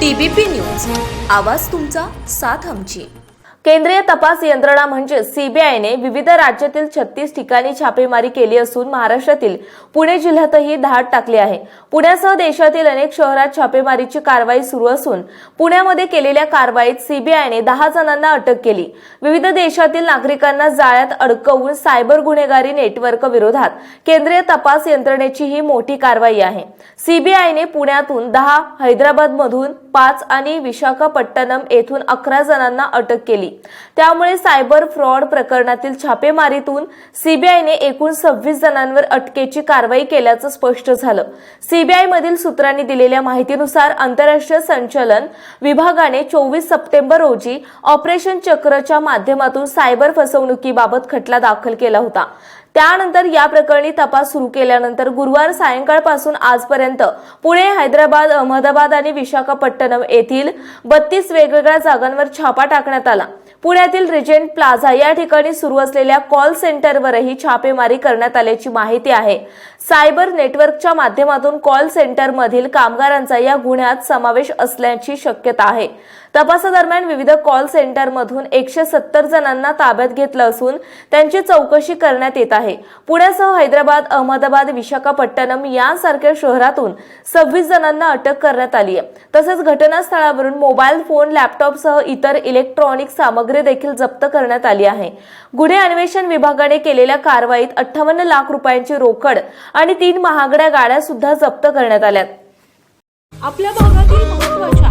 TBP news. आवाज तुमचा साथ आमची. केंद्रीय तपास यंत्रणा म्हणजे सीबीआयने विविध राज्यातील छत्तीस ठिकाणी छापेमारी केली असून महाराष्ट्रातील पुणे जिल्ह्यातही धाड टाकली आहे. पुण्यासह देशातील अनेक शहरात छापेमारीची कारवाई सुरू असून पुण्यामध्ये केलेल्या कारवाईत सीबीआयने दहा जणांना अटक केली. विविध देशातील नागरिकांना जाळ्यात अडकवून सायबर गुन्हेगारी नेटवर्क विरोधात केंद्रीय तपास यंत्रणेची ही मोठी कारवाई आहे. सीबीआयने पुण्यातून दहा हैदराबादमधून पाच आणि विशाखापट्टणम येथून अकरा जणांना अटक केली. त्यामुळे सायबर फ्रॉड प्रकरणातील छापेमारीतून सीबीआयने एकूण सव्वीस जणांवर अटकेची कारवाई केल्याचं स्पष्ट झालं. सीबीआय मधील सूत्रांनी दिलेल्या माहितीनुसार आंतरराष्ट्रीय संचलन विभागाने चोवीस सप्टेंबर रोजी ऑपरेशन चक्रच्या माध्यमातून सायबर फसवणुकीबाबत खटला दाखल केला होता. त्यानंतर या प्रकरणी तपास सुरू केल्यानंतर गुरुवार सायंकाळपासून आजपर्यंत पुणे हैदराबाद अहमदाबाद आणि विशाखापट्टणम येथील बत्तीस वेगवेगळ्या जागांवर छापा टाकण्यात आला. पुण्यातील रिजेंट प्लाझा या ठिकाणी सुरू असलेल्या कॉल सेंटरवरही छापेमारी करण्यात आल्याची माहिती आहे. सायबर नेटवर्कच्या माध्यमातून कॉल सेंटरमधील कामगारांचा या गुन्ह्यात समावेश असल्याची शक्यता आहे. तपासादरम्यान विविध कॉल सेंटरमधून एकशे सत्तर जणांना ताब्यात घेतलं असून त्यांची चौकशी करण्यात येत आहे. पुण्यासह हैदराबाद अहमदाबाद विशाखापट्टणम यांसारख्या शहरातून सव्वीस जणांना अटक करण्यात आली आहे. तसंच घटनास्थळावरून मोबाईल फोन लॅपटॉपसह इतर इलेक्ट्रॉनिक सामग्री देखील जप्त करण्यात आली आहे. गुन्हे अन्वेषण विभागाने केलेल्या कारवाईत अठ्ठावन्न लाख रुपयांची रोकड आणि तीन महागड्या गाड्या सुद्धा जप्त करण्यात आल्यात. आपल्या भागातील महत्त्वाच्या